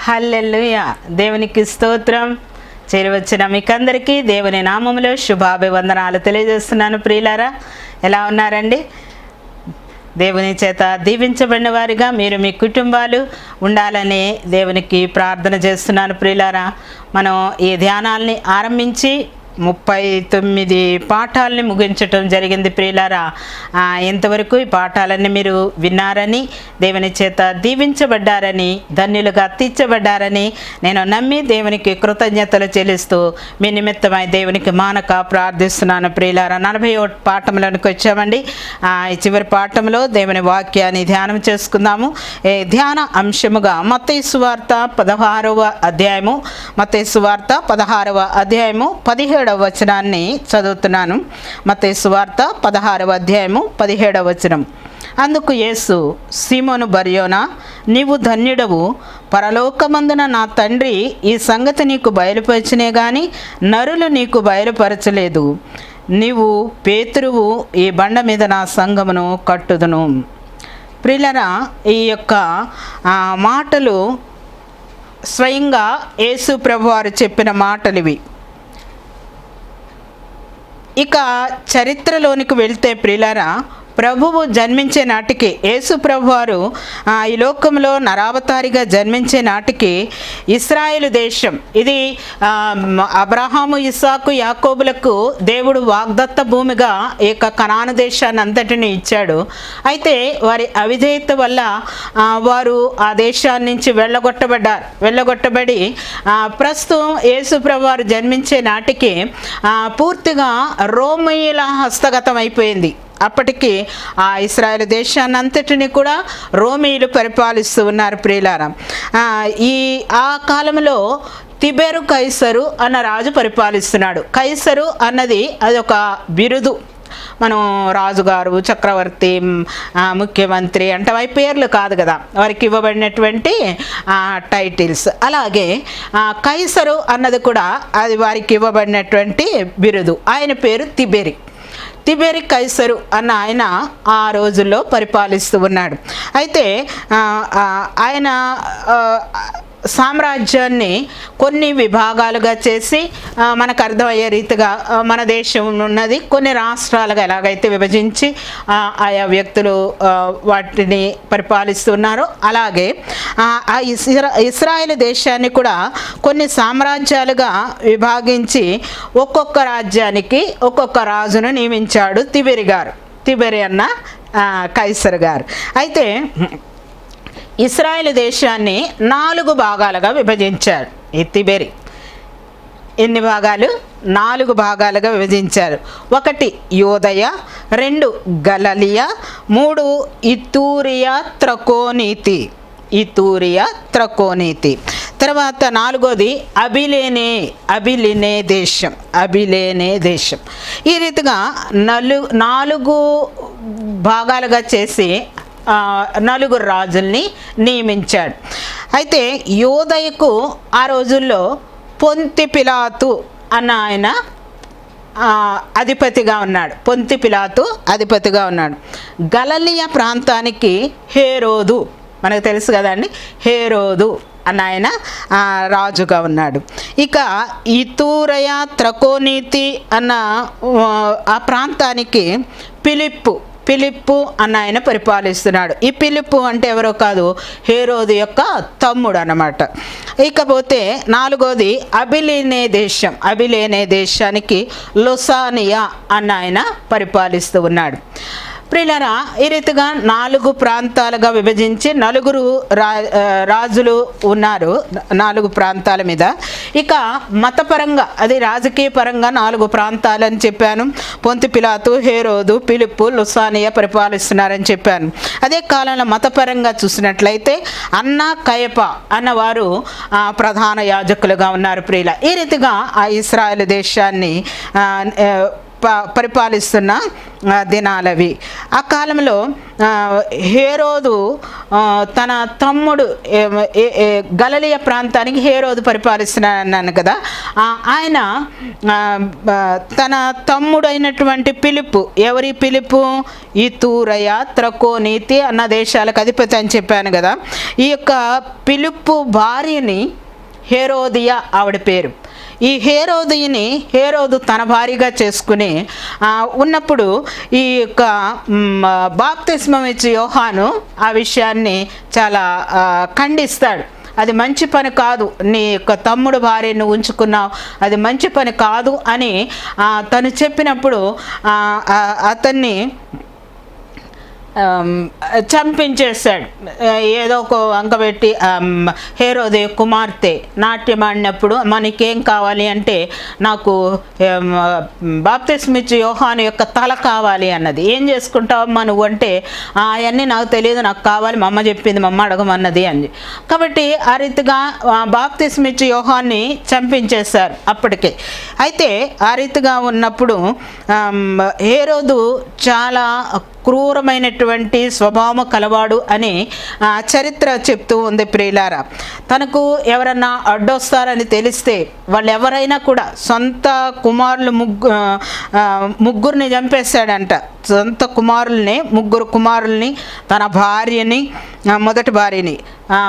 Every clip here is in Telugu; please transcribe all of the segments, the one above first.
హల్లెల్లుయా దేవునికి స్తోత్రం. చేరవచ్చిన మీకందరికీ దేవుని నామంలో శుభాభివందనాలు తెలియజేస్తున్నాను ప్రియులారా. ఎలా ఉన్నారండి? దేవుని చేత దీవించబడిన వారిగా మీరు మీ కుటుంబాలు ఉండాలని దేవునికి ప్రార్థన చేస్తున్నాను ప్రియులారా. మనం ఈ ధ్యానాల్ని ఆరంభించి ముప్పై తొమ్మిది పాఠాలని ముగించటం జరిగింది ప్రియులారా. ఇంతవరకు ఈ పాఠాలన్నీ మీరు విన్నారని దేవుని చేత దీవించబడ్డారని ధన్యులుగా తీర్చబడ్డారని నేను నమ్మి దేవునికి కృతజ్ఞతలు చెల్లిస్తూ మీ నిమిత్తమై దేవునికి మానక ప్రార్థిస్తున్నాను ప్రియులారా. నలభై ఒకటి పాఠంలోనికి వచ్చామండి. ఈ చివరి పాఠంలో దేవుని వాక్యాన్ని ధ్యానం చేసుకుందాము. ఏ ధ్యాన అంశముగా మత సువార్త పదహారవ అధ్యాయము మత్తయి సువార్త పదహారవ అధ్యాయము పదిహేడవ వచనాన్ని చదువుతున్నాను. మత్తయి సువార్త పదహారవ అధ్యాయము పదిహేడవ వచనం. అందుకు యేసు సీమోను బర్యోనా నీవు ధన్యుడవు. పరలోకమందున నా తండ్రి ఈ సంగతి నీకు బయలుపరిచినే గాని నరులు నీకు బయలుపరచలేదు. నీవు పేతురువు ఈ బండ మీద నా సంగమును కట్టుదును. ప్రిలరా ఈ యొక్క మాటలు స్వయంగా యేసు ప్రభువారు చెప్పిన మాటలు ఇవి ఇక చరిత్రలోనికి వెళ్తే ప్రిలరా ప్రభువు జన్మించే నాటికి యేసు ప్రభువారు ఈ లోకంలో నరావతారిగా జన్మించే నాటికి ఇస్రాయేలు దేశం. ఇది అబ్రహాము ఇస్సాకు యాకోబులకు దేవుడు వాగ్దత్త భూమిగా ఈ యొక్క కనాను దేశాన్ని అంతటిని ఇచ్చాడు. అయితే వారి అవిధేయత వల్ల వారు ఆ దేశాన్ని నుంచి వెళ్ళగొట్టబడ్డారు వెళ్ళగొట్టబడి ప్రస్తుతం యేసుప్రభు వారు జన్మించే నాటికి పూర్తిగా రోమయుల హస్తగతం అయిపోయింది. అప్పటికి ఆ ఇస్రాయేల్ దేశాన్ని అంతటిని కూడా రోమీయులు పరిపాలిస్తూ ఉన్నారు ప్రియులారా. ఈ ఆ కాలంలో తిబెరు కైసరు అన్న రాజు పరిపాలిస్తున్నాడు. కైసరు అన్నది అది ఒక బిరుదు. మనం రాజుగారు చక్రవర్తి ముఖ్యమంత్రి అంటే అవి పేర్లు కాదు కదా. వారికి ఇవ్వబడినటువంటి టైటిల్స్. అలాగే కైసరు అన్నది కూడా అది వారికి ఇవ్వబడినటువంటి బిరుదు. ఆయన పేరు తిబెరి. తిబెరి కైసరు అన్న ఆయన ఆ రోజుల్లో పరిపాలిస్తూ ఉన్నాడు. అయితే ఆయన సామ్రాజ్యాన్ని కొన్ని విభాగాలుగా చేసి మనకు అర్థమయ్యే రీతిగా మన దేశం ఉన్నది. కొన్ని రాష్ట్రాలుగా ఎలాగైతే విభజించి ఆయా వ్యక్తులు వాటిని పరిపాలిస్తున్నారో. అలాగే ఆ, ఇస్రా ఇస్రాయేల్ దేశాన్ని కూడా కొన్ని సామ్రాజ్యాలుగా విభాగించి ఒక్కొక్క రాజ్యానికి ఒక్కొక్క రాజును నియమించాడు తిబెరి గారు. తిబెరి అన్న కైసర్ గారు. అయితే ఇస్రాయేల్ దేశాన్ని నాలుగు భాగాలుగా విభజించాడు ఎత్తిబెరి ఎన్ని భాగాలు? నాలుగు భాగాలుగా విభజించారు. ఒకటి యోదయ రెండు గలలియా మూడు ఇతూరియా త్రకోనీతి. ఇతూరియా త్రకోనీతి. తర్వాత నాలుగోది అభిలేనే అభిలినే దేశం అభిలేనే దేశం. ఈ రీతిగా నలు నాలుగు భాగాలుగా చేసి నలుగురు రాజుల్ని నియమించాడు. అయితే యోదయకు ఆ రోజుల్లో పొంతి పిలాతు అన్న ఆయన అధిపతిగా ఉన్నాడు. పొంతి పిలాతు అధిపతిగా ఉన్నాడు. గలలియా ప్రాంతానికి హేరోదు మనకు తెలుసు కదండి హేరోదు అన్న ఆయన రాజుగా ఉన్నాడు. ఇక ఇతూరయ త్రకోనీతి అన్న ఆ, ఆ ప్రాంతానికి పిలిప్పు పిలిప్పు అన్న ఆయన పరిపాలిస్తున్నాడు. ఈ పిలిప్పు అంటే ఎవరో కాదు హేరోదు యొక్క తమ్ముడు అన్నమాట. ఇకపోతే నాలుగోది అభిలేనే దేశం. అభిలేనే దేశానికి లొసానియా అన్న ఆయన పరిపాలిస్తూ ఉన్నాడు. ప్రిలరా ఈ రీతిగా నాలుగు ప్రాంతాలుగా విభజించి నలుగురు రా రాజులు ఉన్నారు నాలుగు ప్రాంతాల మీద. ఇక మతపరంగా అది రాజకీయ పరంగా నాలుగు ప్రాంతాలని చెప్పాను. పొంతి పిలాతు హేరోదు పిలుపు లుసానియా పరిపాలిస్తున్నారని చెప్పాను. అదే కాలంలో మతపరంగా చూసినట్లయితే అన్న కయప అన్నవారు ప్రధాన యాజకులుగా ఉన్నారు ప్రియుల ఈ రీతిగా ఆ ఇస్రాయల్ దేశాన్ని పరిపాలిస్తున్న దినాలవి. ఆ కాలంలో హేరోదు తన తమ్ముడు ఏ- గలలియ ప్రాంతానికి హేరోదు పరిపాలిస్తున్నాను కదా ఆయన తన తమ్ముడైనటువంటి పిలుపు ఎవరి పిలుపు? ఈ తూరయ త్రకోనీతి అన్న దేశాలకు అధిపతి అని చెప్పాను కదా ఈ యొక్క పిలుపు భార్యని హేరోదియా ఆవిడ పేరు. ఈ హేరోదిని హేరోదు తన భార్యగా చేసుకుని ఉన్నప్పుడు ఈ యొక్క బాప్తిస్మం ఇచ్చి యోహాను ఆ విషయాన్ని చాలా ఖండిస్తాడు. అది మంచి పని కాదు నీ యొక్క తమ్ముడు భార్యను ఉంచుకున్నావు అది మంచి పని కాదు అని తను చెప్పినప్పుడు అతన్ని Um, చంపించేశాడు. ఏదో ఒక వంక పెట్టి um, హేరోదే కుమార్తె నాట్యం ఆడినప్పుడు మనకేం కావాలి అంటే నాకు um, బాప్తిస్మిచ్చి యోహాను యొక్క తల కావాలి అన్నది. ఏం చేసుకుంటావమ్మా నువ్వు అంటే అవన్నీ నాకు తెలియదు నాకు కావాలి మా అమ్మ చెప్పింది మా అమ్మ అడగమన్నది అని. కాబట్టి ఆ రీతిగా బాప్తిస్మిచ్చి యోహాన్ని చంపించేశారు అప్పటికే. అయితే ఆ రీతిగా ఉన్నప్పుడు హేరోదు చాలా క్రూరమైన అనేటువంటి స్వభావం కలవాడు అని చరిత్ర చెప్తూ ఉంది ప్రియులారా. తనకు ఎవరన్నా అడ్డొస్తారని తెలిస్తే వాళ్ళు ఎవరైనా కూడా సొంత కుమారులు ముగ్గు ముగ్గురిని చంపేశాడంట సొంత కుమారుల్ని ముగ్గురు కుమారుల్ని తన భార్యని మొదటి భార్యని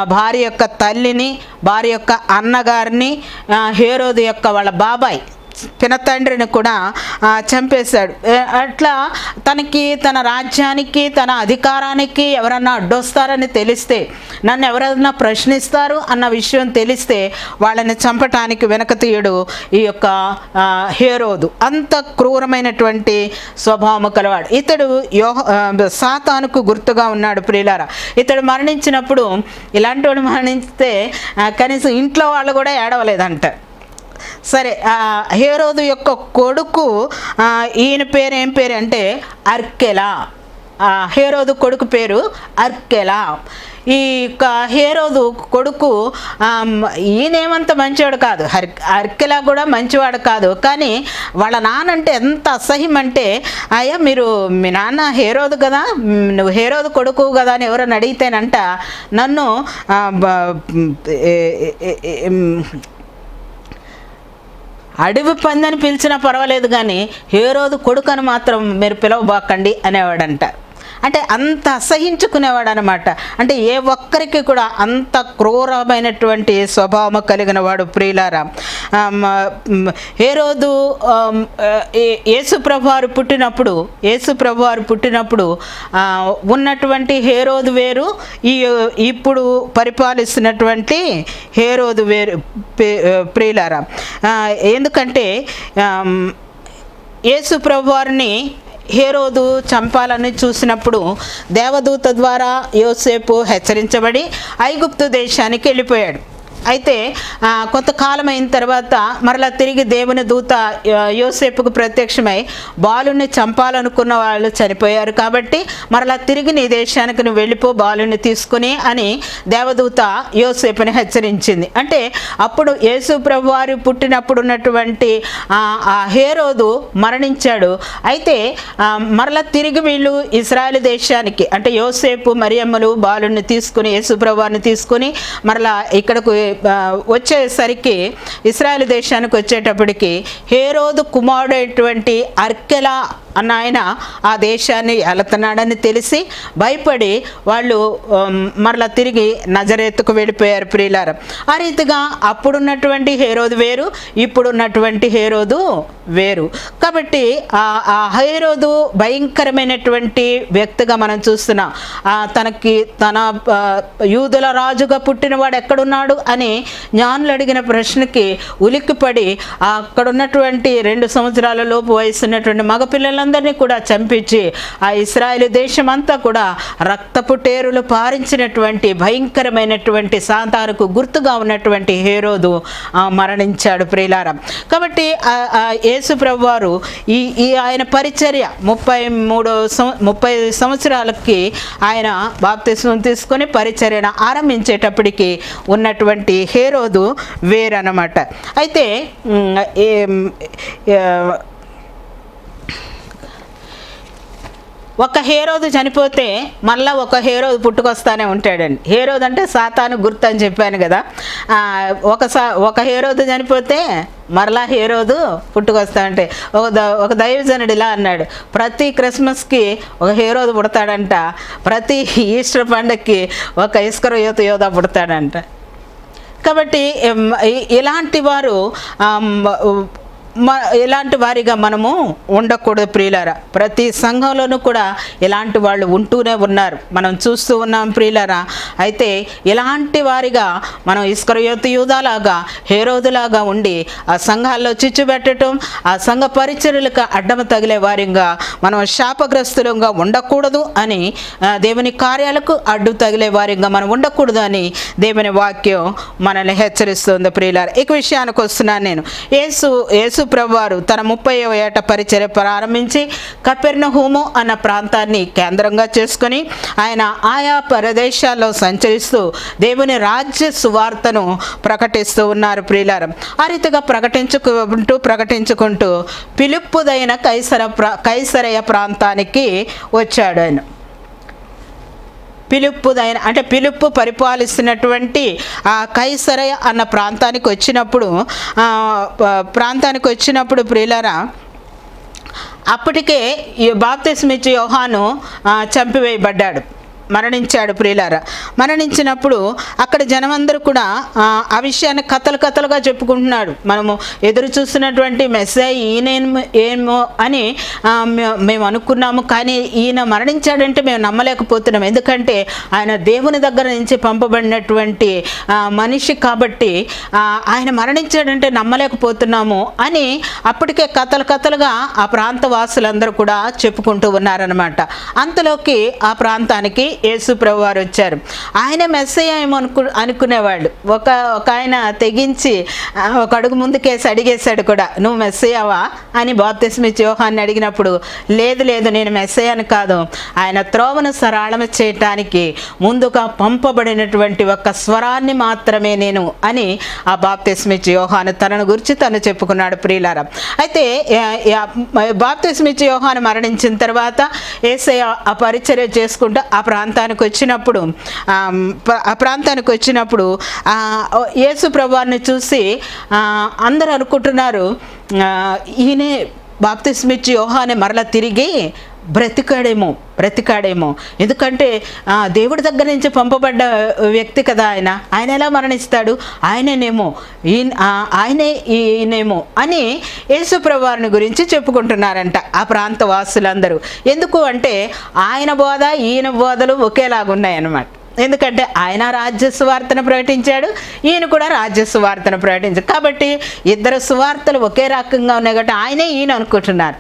భార్య యొక్క తల్లిని భార్య యొక్క అన్నగారిని హేరోది యొక్క వాళ్ళ బాబాయ్ పినతండ్రిని కూడా చంపేశాడు. అట్లా తనకి తన రాజ్యానికి తన అధికారానికి ఎవరన్నా అడ్డొస్తారని తెలిస్తే నన్ను ఎవరైనా ప్రశ్నిస్తారు అన్న విషయం తెలిస్తే వాళ్ళని చంపటానికి వెనక తీయడు ఈ యొక్క హేరోదు. అంత క్రూరమైనటువంటి స్వభావం కలవాడు. ఇతడు యోహ సాతానుకు గుర్తుగా ఉన్నాడు ప్రియులారా. ఇతడు మరణించినప్పుడు ఇలాంటి వాడు మరణిస్తే కనీసం ఇంట్లో వాళ్ళు కూడా ఏడవలేదంట. సరే హేరోదు యొక్క కొడుకు ఈయన పేరు ఏం పేరు అంటే అర్కెలా. హేరోదు కొడుకు పేరు అర్కెలా. ఈ యొక్క హేరోదు కొడుకు ఈయనేమంత మంచివాడు కాదు. హర్ అర్కెలా కూడా మంచివాడు కాదు. కానీ వాళ్ళ నాన్న అంటే ఎంత అసహ్యం అంటే అయ్యా మీరు మీ నాన్న హేరోదు కదా నువ్వు హేరోదు కొడుకు కదా అని ఎవరైనా అడిగితేనంట నన్ను అడవి పంది అని అడవి పందని పిలిచినా పర్వాలేదు కానీ ఏ రోజు కొడుకని మాత్రం మీరు పిలవబాకండి అనేవాడంట. అంటే అంత అసహించుకునేవాడు అనమాట అంటే ఏ ఒక్కరికి కూడా అంత క్రూరమైనటువంటి స్వభావం కలిగిన వాడు ప్రియులారా. హేరోదు ఏ- యేసుప్రభు పుట్టినప్పుడు యేసుప్రభువారు పుట్టినప్పుడు ఉన్నటువంటి హేరోదు వేరు ఈ ఇప్పుడు పరిపాలిస్తున్నటువంటి హేరోదు వేరు ప్రియులారా. ఎందుకంటే యేసు ప్రభువారిని హేరోదు చంపాలని చూసినప్పుడు దేవదూత ద్వారా యోసేపు హెచ్చరించబడి ఐగుప్తు దేశానికి వెళ్ళిపోయాడు. అయితే కొంతకాలం అయిన తర్వాత మరలా తిరిగి దేవుని దూత యోసేపుకు ప్రత్యక్షమై బాలుని చంపాలనుకున్న వాళ్ళు చనిపోయారు కాబట్టి మరలా తిరిగి నీ దేశానికి నువ్వు వెళ్ళిపో బాలుని తీసుకుని అని దేవదూత యోసేపుని హెచ్చరించింది. అంటే అప్పుడు యేసు ప్రభు వారు పుట్టినప్పుడు ఉన్నటువంటి ఆ హేరోదు మరణించాడు. అయితే మరలా తిరిగి వీళ్ళు ఇస్రాయల్ దేశానికి అంటే యోసేపు మరియమ్మలు బాలుని తీసుకుని యేసు ప్రభువారిని తీసుకుని మరలా ఇక్కడకు వచ్చేసరికి ఇస్రాయల్ దేశానికి వచ్చేటప్పటికి హేరోదు కుమారుడైనటువంటి అర్కెలా అన్న ఆయన ఆ దేశాన్ని వెళుతున్నాడని తెలిసి భయపడి వాళ్ళు మరలా తిరిగి నజరేత్తుకు వెళ్ళిపోయారు ప్రియులార. ఆ రీతిగా అప్పుడున్నటువంటి హేరోదు వేరు ఇప్పుడున్నటువంటి హేరోదు వేరు. కాబట్టి ఆ ఆ హేరోదు భయంకరమైనటువంటి వ్యక్తిగా మనం చూస్తున్నాం. తనకి తన యూదుల రాజుగా పుట్టినవాడు ఎక్కడున్నాడు అని జ్ఞానులు అడిగిన ప్రశ్నకి ఉలిక్కిపడి అక్కడున్నటువంటి రెండు సంవత్సరాల లోపు వయసున్నటువంటి మగపిల్లల ప్రజలందరినీ కూడా చంపించి ఆ ఇస్రాయేల్ దేశం అంతా కూడా రక్తపు టేరులు పారించినటువంటి భయంకరమైనటువంటి సాతానుకు గుర్తుగా ఉన్నటువంటి హేరోదు మరణించాడు ప్రియులారం. కాబట్టి యేసు వారు ఈ ఈ ఆయన పరిచర్య ముప్పై మూడు ముప్పై సంవత్సరాలకి ఆయన బాప్తిస్వం తీసుకొని పరిచర్యను ఆరంభించేటప్పటికి ఉన్నటువంటి హేరోదు వేరనమాట అయితే ఉమ్, ఏం, ఏ- ఒక హేరోదు చనిపోతే మళ్ళీ ఒక హేరోదు పుట్టుకొస్తానే ఉంటాడండి. హేరోదు అంటే సాతాను గుర్తు అని చెప్పాను కదా. ఒక సా ఒక హేరోదు చనిపోతే మరలా హేరోదు పుట్టుకొస్తా అంటే ఒక ద ఒక దైవజనుడు ఇలా అన్నాడు ప్రతి క్రిస్మస్కి ఒక హేరోదు పుడతాడంట ప్రతి ఈస్టర్ పండగకి ఒక ఇస్కర యోత యోధ పుడతాడంట. కాబట్టి ఇలాంటి వారు మ ఇలాంటి వారిగా మనము ఉండకూడదు ప్రియులారా. ప్రతి సంఘంలోనూ కూడా ఇలాంటి వాళ్ళు ఉంటూనే ఉన్నారు. మనం చూస్తూ ఉన్నాం ప్రియులారా. అయితే ఇలాంటి వారిగా మనం ఇస్కరయోతు యూదాలాగా హేరోదులాగా ఉండి ఆ సంఘాల్లో చిచ్చుపెట్టడం ఆ సంఘ పరిచర్యలకు అడ్డమ తగిలే వారిగా మనం శాపగ్రస్తులంగా ఉండకూడదు అని దేవుని కార్యాలకు అడ్డు తగిలే వారిగా మనం ఉండకూడదు అని దేవుని వాక్యం మనల్ని హెచ్చరిస్తుంది ప్రియులార. ఇక విషయానికి వస్తున్నాను నేను. యేసు యేసు ప్రభువారు తన ముప్పై ఏట పరిచర్య ప్రారంభించి కపెర్నహూము అన్న ప్రాంతాన్ని కేంద్రంగా చేసుకొని ఆయన ఆయా ప్రదేశాల్లో సంచరిస్తూ దేవుని రాజ్య సువార్తను ప్రకటిస్తూ ఉన్నారు ప్రియులారం. ఆ రీతిగా ప్రకటించుకుంటూ ప్రకటించుకుంటూ పిలుపుదైన కైసర ప్ర కైసరయ ప్రాంతానికి వచ్చాడు ఆయన. పిలుపుదైన అంటే పిలుపు పరిపాలిస్తున్నటువంటి ఆ కైసరయ అన్న ప్రాంతానికి వచ్చినప్పుడు ప్రాంతానికి వచ్చినప్పుడు ప్రియులరా అప్పటికే ఈ బాప్తిస్మిచ్చి యోహాను చంపివేయబడ్డాడు. మరణించాడు ప్రియులార. మరణించినప్పుడు అక్కడ జనమందరూ కూడా ఆ, విషయాన్ని కథలు కథలుగా చెప్పుకుంటున్నాడు. మనము ఎదురు చూస్తున్నటువంటి మెస్సై ఈయన ఏమో అని మే- మేము అనుకున్నాము కానీ ఈయన మరణించాడంటే మేము నమ్మలేకపోతున్నాం. ఎందుకంటే ఆయన దేవుని దగ్గర నుంచి పంపబడినటువంటి మనిషి కాబట్టి ఆయన మరణించాడంటే నమ్మలేకపోతున్నాము అని అప్పటికే కథలు కథలుగా ఆ ప్రాంత వాసులందరూ కూడా చెప్పుకుంటూ ఉన్నారనమాట అంతలోకి ఆ ప్రాంతానికి యేసు ప్రభు వారు వచ్చారు. ఆయన మెస్సయ్య ఏమో అనుకు అనుకునేవాళ్ళు. ఒక ఒక ఆయన తెగించి ఒక అడుగు ముందుకేసి అడిగేశాడు కూడా నువ్వు మెస్సయ్యావా? అని బాప్తిస్మిచ్ యోహాన్ని అడిగినప్పుడు లేదు లేదు నేను మెస్సయ్యను కాదు. ఆయన త్రోవను సరళమ చేయటానికి ముందుగా పంపబడినటువంటి ఒక స్వరాన్ని మాత్రమే నేను అని ఆ బాప్తిస్మిచ్ యోహాను తనను గురించి తను చెప్పుకున్నాడు ప్రియులారా. అయితే ఆ, ఆ, బాప్తిస్మిచ్ యోహాను మరణించిన తర్వాత ఏసయ్య ఆ పరిచర్య చేసుకుంటూ ఆ ప్రాంతం ప్రాంతానికి వచ్చినప్పుడు ఆ, ప్రాంతానికి వచ్చినప్పుడు యేసు ప్రభువారిని చూసి అందరూ అనుకుంటున్నారు ఈయనే బాప్తిస్మిచ్చి యోహానే మరలా తిరిగి బ్రతికాడేమో బ్రతికాడేమో. ఎందుకంటే ఆ, దేవుడి దగ్గర నుంచి పంపబడ్డ వ్యక్తి కదా ఆయన. ఆయన ఎలా మరణిస్తాడు? ఆయననేమో ఈయన ఆయనే ఈయనేమో అని యేసుప్రవారిని గురించి చెప్పుకుంటున్నారంట ఆ ప్రాంత వాసులందరూ ఎందుకు అంటే ఆయన బోధ ఈయన బోధలు ఒకేలాగున్నాయన్నమాట. ఎందుకంటే ఆయన రాజ్య సువార్తను ప్రకటించాడు ఈయన కూడా రాజ్య సువార్తను ప్రకటించాడు. కాబట్టి ఇద్దరు సువార్తలు ఒకే రకంగా ఉన్నాయి కాబట్టి ఆయనే ఈయన అనుకుంటున్నారు.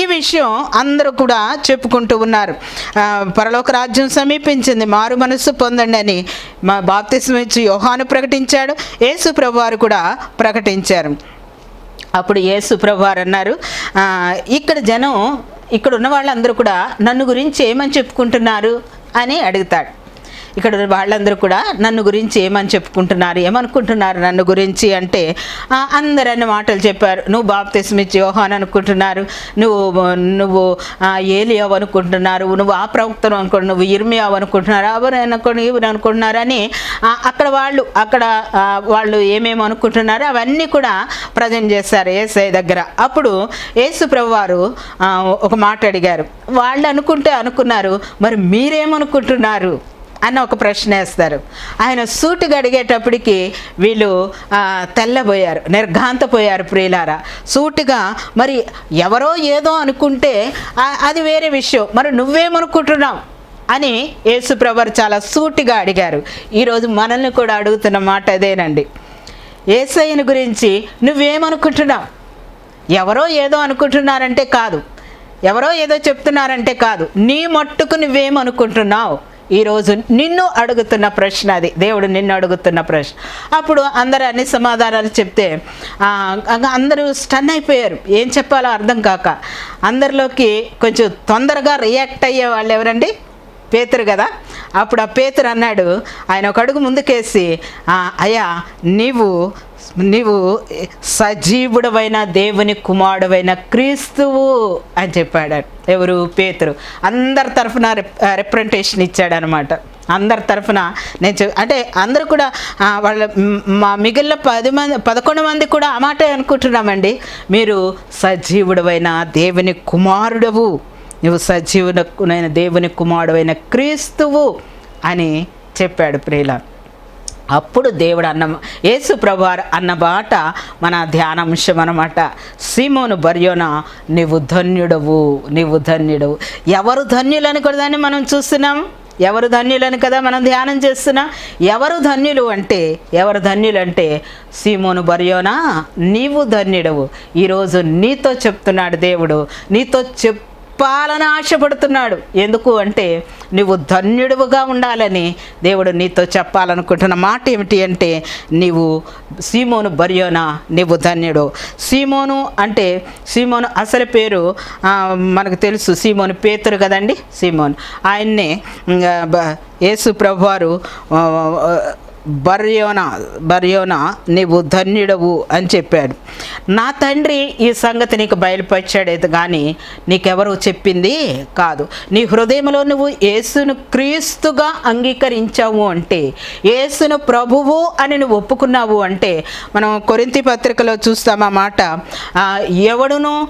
ఈ విషయం అందరూ కూడా చెప్పుకుంటూ ఉన్నారు. పరలోక రాజ్యం సమీపించింది మారు మనస్సు పొందండి అని మా బాప్తిస్మ ఇచ్చి యోహాను ప్రకటించాడు యేసు ప్రభువారు కూడా ప్రకటించారు. అప్పుడు యేసు ప్రభువారు అన్నారు ఇక్కడ జనం ఇక్కడ ఉన్న వాళ్ళందరూ కూడా నన్ను గురించి ఏమని చెప్పుకుంటున్నారు అని అడుగుతాడు. ఇక్కడ వాళ్ళందరూ కూడా నన్ను గురించి ఏమని చెప్పుకుంటున్నారు ఏమనుకుంటున్నారు నన్ను గురించి అంటే "ఆ, అందరు అన్ని మాటలు చెప్పారు. నువ్వు బాప్తిస్మిచ్చి యోహాన్ అనుకుంటున్నారు. నువ్వు నువ్వు ఏలియావు అనుకుంటున్నారు. నువ్వు ఆ ప్రవక్తను అనుకుంటు నువ్వు ఇర్మియావు అనుకుంటున్నారు. ఎవరు అనుకుని ఇవరు అనుకుంటున్నారు అని అక్కడ వాళ్ళు అక్కడ వాళ్ళు ఏమేమి అనుకుంటున్నారో అవన్నీ కూడా ప్రజెంట్ చేస్తారు ఏసఐ దగ్గర. అప్పుడు యేసు ప్రభువారు ఒక మాట అడిగారు. వాళ్ళు అనుకుంటే అనుకున్నారు మరి మీరేమనుకుంటున్నారు? అని ఒక ప్రశ్న వేస్తారు. ఆయన సూటు గడిగేటప్పటికి వీళ్ళు తెల్లబోయారు నిర్ఘాంతపోయారు ప్రియులారా. సూటిగా మరి ఎవరో ఏదో అనుకుంటే అది వేరే విషయం. మరి నువ్వేమనుకుంటున్నావు? అని యేసుప్రభర్ చాలా సూటిగా అడిగారు. ఈరోజు మనల్ని కూడా అడుగుతున్న మాట అదేనండి. ఏసైని గురించి నువ్వేమనుకుంటున్నావు? ఎవరో ఏదో అనుకుంటున్నారంటే కాదు. ఎవరో ఏదో చెప్తున్నారంటే కాదు. నీ మట్టుకు నువ్వేమనుకుంటున్నావు? ఈరోజు నిన్ను అడుగుతున్న ప్రశ్న అది. దేవుడు నిన్ను అడుగుతున్న ప్రశ్న. అప్పుడు అందరు అన్ని సమాధానాలు చెప్తే అందరూ స్టన్ అయిపోయారు. ఏం చెప్పాలో అర్థం కాక అందరిలోకి కొంచెం తొందరగా రియాక్ట్ అయ్యే వాళ్ళు ఎవరండి? పేతురు కదా? అప్పుడు ఆ పేతురు అన్నాడు ఆయన ఒక అడుగు ముందుకేసి అయ్యా నీవు నీవు సజీవుడవైన దేవుని కుమారుడవైన క్రీస్తువు అని చెప్పాడు. ఎవరు? పేతురు. అందరి తరఫున రిప్రజెంటేషన్ ఇచ్చాడనమాట అందరి తరఫున నేను చెప్ అంటే అందరూ కూడా వాళ్ళ మా మిగిలిన పది మంది పదకొండు మంది కూడా ఆ మాటే అనుకుంటున్నామండి. మీరు సజీవుడవైన దేవుని కుమారుడవు. నువ్వు సజీవునైన దేవుని కుమారుడైన క్రీస్తువు అని చెప్పాడు ప్రియుల. అప్పుడు దేవుడు అన్న యేసు ప్రభువారు అన్న బాట మన ధ్యానాంశం అన్నమాట. సీమోను బర్యోన నీవు ధన్యుడవు నీవు ధన్యుడవు. ఎవరు ధన్యులని కూడా దాన్ని మనం చూస్తున్నాం? ఎవరు ధన్యులని కదా మనం ధ్యానం చేస్తున్నాం? ఎవరు ధన్యులు అంటే ఎవరు ధన్యులు అంటే సీమోను బర్యోనా నీవు ధన్యుడవు. ఈరోజు నీతో చెప్తున్నాడు దేవుడు. నీతో చెప్ చెప్పాలని ఆశపడుతున్నాడు. ఎందుకు అంటే నువ్వు ధన్యుడుగా ఉండాలని దేవుడు నీతో చెప్పాలనుకుంటున్న మాట ఏమిటి అంటే నీవు సీమోను బర్యోనా నీవు ధన్యుడు. సీమోను అంటే సీమోను అసలు పేరు మనకు తెలుసు సీమోను పేతురు కదండి? సీమోను. ఆయన్నే యేసు ప్రభువారు బర్యోనా బర్యోనా నీవు ధన్యుడవు అని చెప్పాడు. నా తండ్రి ఈ సంగతి నీకు బయలుపరిచాడేది కానీ నీకెవరు చెప్పింది కాదు. నీ హృదయంలో నువ్వు యేసును క్రీస్తుగా అంగీకరించావు అంటే యేసును ప్రభువు అని నువ్వు ఒప్పుకున్నావు అంటే మనం కొరింతి పత్రికలో చూస్తాం ఆ మాట ఎవడును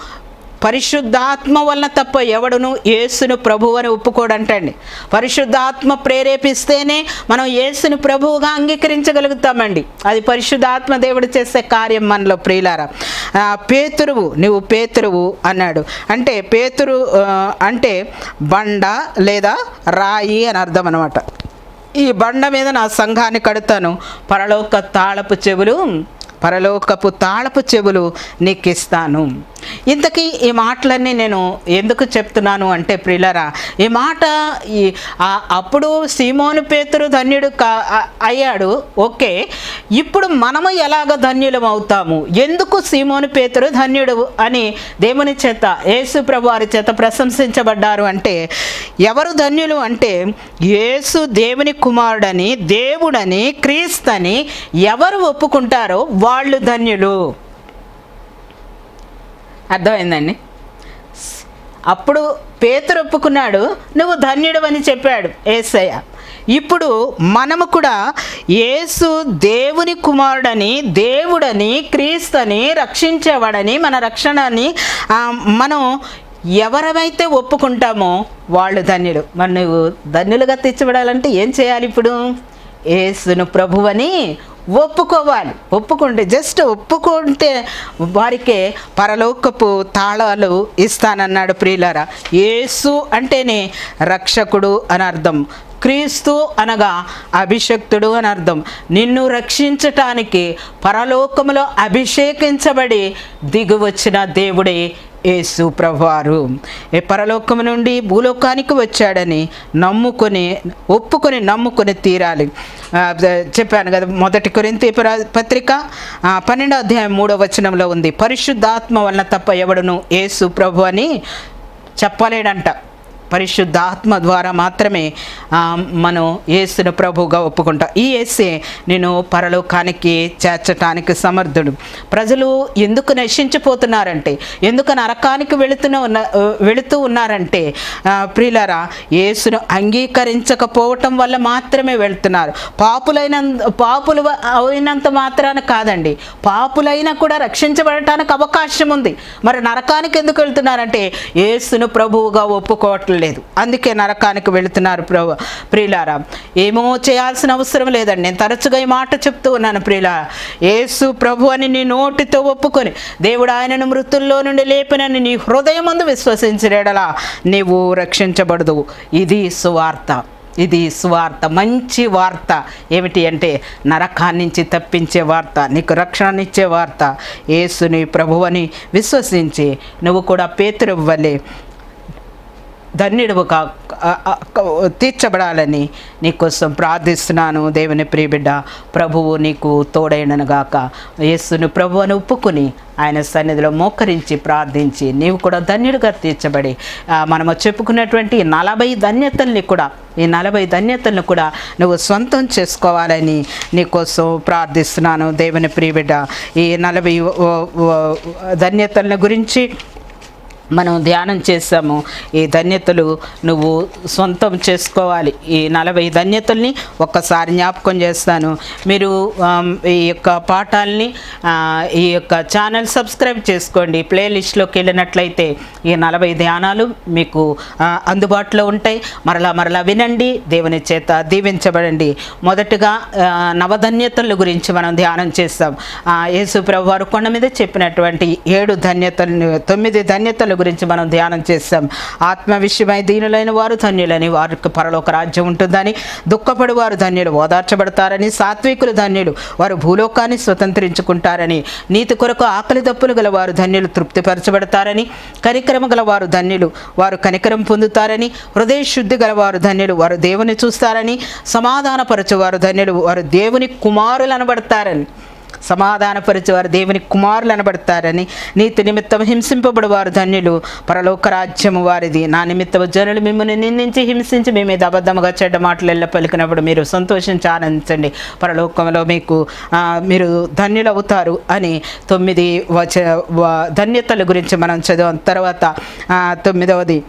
పరిశుద్ధాత్మ వలన తప్ప ఎవడును? యేసును ప్రభువు అని ఒప్పుకోడంటండి. పరిశుద్ధాత్మ ప్రేరేపిస్తేనే మనం యేసును ప్రభువుగా అంగీకరించగలుగుతామండి. అది పరిశుద్ధాత్మ దేవుడు చేసే కార్యం మనలో ప్రియులారా. పేతురువు నువ్వు పేతురువు అన్నాడు. అంటే పేతురు అంటే బండ లేదా రాయి అని అర్థం అనమాట ఈ బండ మీద నా సంఘాన్ని కడతాను. పరలోక తాళపు చెవులు పరలోకపు తాళపు చెవులు నీకు ఇస్తాను ఇంతకీ ఈ మాటలన్నీ నేను ఎందుకు చెప్తున్నాను అంటే ప్రిలరా ఈ మాట ఈ అప్పుడు సీమోను పేతురు ధన్యుడు కా అయ్యాడు ఓకే. ఇప్పుడు మనము ఎలాగ ధన్యులం అవుతాము? ఎందుకు సీమోను పేతురు ధన్యుడు అని దేవుని చేత యేసు ప్రభువారి చేత ప్రశంసించబడ్డారు అంటే ఎవరు ధన్యులు అంటే యేసు దేవుని కుమారుడని దేవుడని క్రీస్తని ఎవరు ఒప్పుకుంటారో వాళ్ళు ధన్యులు. అర్థమైందండి? అప్పుడు పేతురు ఒప్పుకున్నాడు నువ్వు ధన్యుడు అని చెప్పాడు ఏసయ్య. ఇప్పుడు మనము కూడా యేసు దేవుని కుమారుడని దేవుడని క్రీస్తుని రక్షించేవాడని మన రక్షణని మనం ఎవరమైతే ఒప్పుకుంటామో వాళ్ళు ధన్యుడు మరి నువ్వు ధన్యులుగా తెచ్చిపడాలంటే ఏం చేయాలి ఇప్పుడు? యేసును ప్రభువని ఒప్పుకోవాలి. ఒప్పుకుంటే జస్ట్ ఒప్పుకుంటే వారికే పరలోకపు తాళాలు ఇస్తానన్నాడు ప్రియులారా. యేసు అంటేనే రక్షకుడు అని అర్థం. క్రీస్తు అనగా అభిషక్తుడు అని అర్థం. నిన్ను రక్షించటానికి పరలోకములో అభిషేకించబడి దిగువచ్చిన దేవుడే యేసు ప్రభువారు. ఏ పరలోకము నుండి భూలోకానికి వచ్చాడని నమ్ముకొని ఒప్పుకొని నమ్ముకొని తీరాలి. చెప్పాను కదా మొదటి కొరింతి పత్రిక పన్నెండో అధ్యాయం మూడో వచనంలో ఉంది. పరిశుద్ధాత్మ వలన తప్ప ఎవడును యేసు ప్రభు అని చెప్పలేడంట. పరిశుద్ధాత్మ ద్వారా మాత్రమే మనం యేసును ప్రభువుగా ఒప్పుకుంటాం. ఈ యేసే నేను పరలోకానికి చేర్చటానికి సమర్థుడు. ప్రజలు ఎందుకు నశించిపోతున్నారంటే ఎందుకు నరకానికి వెళుతున్న ఉన్న వెళుతూ ఉన్నారంటే ప్రియులరా యేసును అంగీకరించకపోవటం వల్ల మాత్రమే వెళ్తున్నారు. పాపులైన పాపులు అయినంత మాత్రాన కాదండి పాపులైనా కూడా రక్షించబడటానికి అవకాశం ఉంది. మరి నరకానికి ఎందుకు వెళ్తున్నారంటే యేసును ప్రభువుగా ఒప్పుకోవట్లేదు. లేదు. అందుకే నరకానికి వెళుతున్నారు ప్రభు ప్రియులారా. ఏమో చేయాల్సిన అవసరం లేదండి. నేను తరచుగా ఈ మాట చెప్తూ ఉన్నాను ప్రియుల యేసు ప్రభు అని నీ నోటితో ఒప్పుకొని దేవుడు ఆయనను మృతుల్లో నుండి లేపినని నీ హృదయం ముందు విశ్వసించినడలా నీవు రక్షించబడదు. ఇది సువార్త. ఇది సువార్త. మంచి వార్త. ఏమిటి అంటే నరకాన్నించి తప్పించే వార్త నీకు రక్షణనిచ్చే వార్త. యేసుని ప్రభువని విశ్వసించి నువ్వు కూడా పేతురివ్వలే ధన్యుడు తీర్చబడాలని నీకోసం ప్రార్థిస్తున్నాను దేవుని ప్రియబిడ్డ. ప్రభువు నీకు తోడైననుగాక యేసును ప్రభు అని ఒప్పుకొని ఆయన సన్నిధిలో మోకరించి ప్రార్థించి నీవు కూడా ధన్యుడిగా తీర్చబడి మనము చెప్పుకున్నటువంటి నలభై ధన్యతల్ని కూడా ఈ నలభై ధన్యతలను కూడా నువ్వు సొంతం చేసుకోవాలని నీకోసం ప్రార్థిస్తున్నాను దేవుని ప్రియబిడ్డ. ఈ నలభై ఓ, గురించి మనం ధ్యానం చేసాము ఈ ధన్యతలు నువ్వు సొంతం చేసుకోవాలి. ఈ నలభై ధన్యతల్ని ఒక్కసారి జ్ఞాపకం చేస్తాను. మీరు ఈ యొక్క పాఠాలని ఈ యొక్క ఛానల్ సబ్స్క్రైబ్ చేసుకోండి. ప్లేలిస్ట్లోకి వెళ్ళినట్లయితే ఈ నలభై ధ్యానాలు మీకు అందుబాటులో ఉంటాయి. మరలా మరలా వినండి. దేవుని చేత దీవించబడండి. మొదటగా నవధన్యతల గురించి మనం ధ్యానం చేస్తాం. యేసు ప్రభు వారు కొండ మీద చెప్పినటువంటి ఏడు ధన్యతలు తొమ్మిది ధన్యతలు గురించి మనం ధ్యానం చేస్తాం. ఆత్మ విషయమై దీనులైన వారు ధన్యులని వారికి పరలోక రాజ్యం ఉంటుందని దుఃఖపడి వారు ధన్యులు ఓదార్చబడతారని సాత్వికులు ధన్యులు వారు భూలోకాన్ని స్వతంత్రించుకుంటారని నీతి కొరకు ఆకలి దప్పులు గల వారు ధన్యులు తృప్తిపరచబడతారని కనికరము గల వారు ధన్యులు వారు కనికరం పొందుతారని హృదయ శుద్ధి గలవారు ధన్యులు వారు దేవుని చూస్తారని సమాధానపరచువారు ధన్యులు వారు దేవుని కుమారులు అనబడతారని. సమాధానపరిచేవారు దేవుని కుమారులు అనబడతారని నీతి నిమిత్తం హింసింపబడు వారు ధన్యులు. పరలోక రాజ్యము వారిది. నా నిమిత్తం జనులు మిమ్మల్ని నిందించి హింసించి మీ మీద అబద్ధముగా చెడ్డ మాటలు ఎల్ల పలికినప్పుడు మీరు సంతోషించి ఆనందించండి. పరలోకంలో మీకు మీరు ధన్యులు అవుతారు అని తొమ్మిది వచ ధన్యతల గురించి మనం చదివాం తర్వాత తొమ్మిదవది.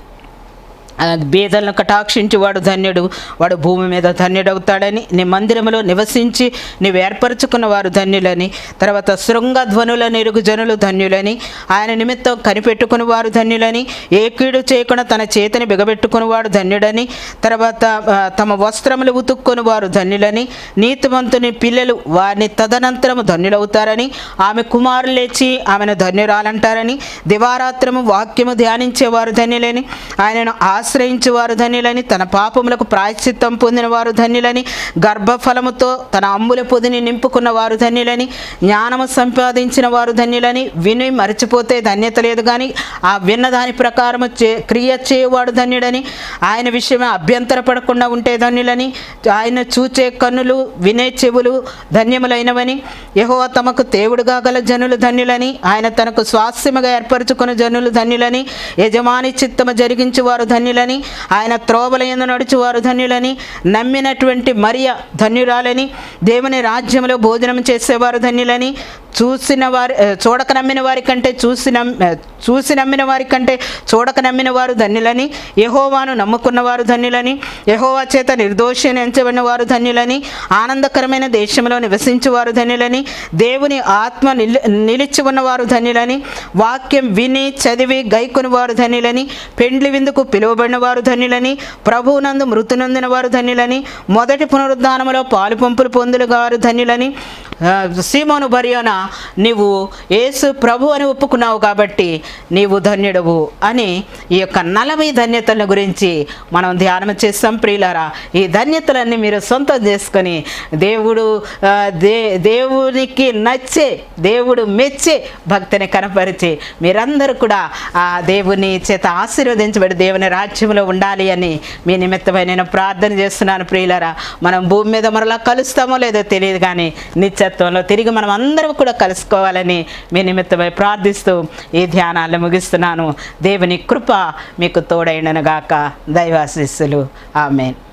బీదలను కటాక్షించి వాడు ధన్యుడు. వాడు భూమి మీద ధన్యుడవుతాడని నీ మందిరములో నివసించి నీవు ఏర్పరచుకున్న వారు ధన్యులని. తర్వాత శృంగ ధ్వనుల నెరుగు జనులు ధన్యులని. ఆయన నిమిత్తం కనిపెట్టుకుని వారు ధన్యులని. ఏ కీడు చేయకుండా తన చేతిని బిగబెట్టుకుని వాడు ధన్యుడని. తర్వాత తమ వస్త్రములు ఉతుక్కుని వారు ధన్యులని. నీతిమంతుని పిల్లలు వారిని తదనంతరము ధన్యులవుతారని. ఆమె కుమారులు లేచి ఆమెను ధన్యురాలంటారని. దివారాత్రము వాక్యము ధ్యానించేవారు ధన్యులని. ఆయనను ఆశ ఆశ్రయించు వారు ధన్యులని తన పాపములకు ప్రాయశ్చిత్తం పొందిన వారు ధన్యులని గర్భఫలముతో తన అమ్ముల పొదిని నింపుకున్న వారు ధన్యులని జ్ఞానము సంపాదించిన వారు ధన్యులని విని మరచిపోతే ధన్యత లేదు కానీ ఆ విన్న దాని ప్రకారము చే క్రియ చేయవాడు ధన్యుడని ఆయన విషయమే అభ్యంతరపడకుండా ఉంటే ధన్యులని ఆయన చూచే కన్నులు వినే చెవులు ధన్యములైనవని యహో తమకు దేవుడుగా గల జనులు ధన్యులని ఆయన తనకు స్వాస్థ్యముగా ఏర్పరచుకున్న జనులు ధన్యులని యజమాని చిత్తము జరిగించు వారు ధన్యులని ఆయన త్రోవల ఎందు నడుచువారు ధన్యులని నమ్మినటువంటి మరియ ధన్యురాలని దేవుని రాజ్యంలో భోజనం చేసేవారు ధన్యులని చూసిన వారి చూడక నమ్మిన వారి కంటే చూసి నమ్ చూసి నమ్మిన వారి కంటే చూడక నమ్మిన వారు ధన్యులని యహోవాను నమ్ముకున్న వారు ధన్యులని యహోవా చేత నిర్దోషిని ఎంచబడిన వారు ధన్యులని ఆనందకరమైన దేశంలో నివసించు వారు ధన్యులని దేవుని ఆత్మ నిలి నిలిచి ఉన్నవారు ధన్యులని వాక్యం విని చదివి గైకొని వారు ధన్యులని పెండ్లి విందుకు పిలువబడిన వారు ధన్యులని ప్రభువునందు మృతునందిన వారు ధన్యులని మొదటి పునరుద్ధానములో పాలు పంపులు పొందులు వారు ధన్యులని సీమోను బరియోన నీవు యేసు ప్రభు అని ఒప్పుకున్నావు కాబట్టి నీవు ధన్యుడవు అని ఈ యొక్క నలభై ధన్యతల గురించి మనం ధ్యానం చేస్తాం ప్రియులారా. ఈ ధన్యతలన్నీ మీరు సొంతం చేసుకొని దేవుడు దే దేవునికి నచ్చే దేవుడు మెచ్చే భక్తిని కనపరిచి మీరందరూ కూడా ఆ దేవుని చేత ఆశీర్వదించబడి దేవుని రాజ్యంలో ఉండాలి అని మీ నిమిత్తమై నేను ప్రార్థన చేస్తున్నాను ప్రియులరా. మనం భూమి మీద మరలా కలుస్తామో లేదో తెలియదు కానీ నిత్యత్వంలో తిరిగి మనం అందరం కూడా కలుసుకోవాలని మీ నిమిత్తమై ప్రార్థిస్తూ ఈ ధ్యానాలు ముగిస్తున్నాను. దేవుని కృప మీకు తోడైనగాక దైవాశిస్సులు. ఆమెన్.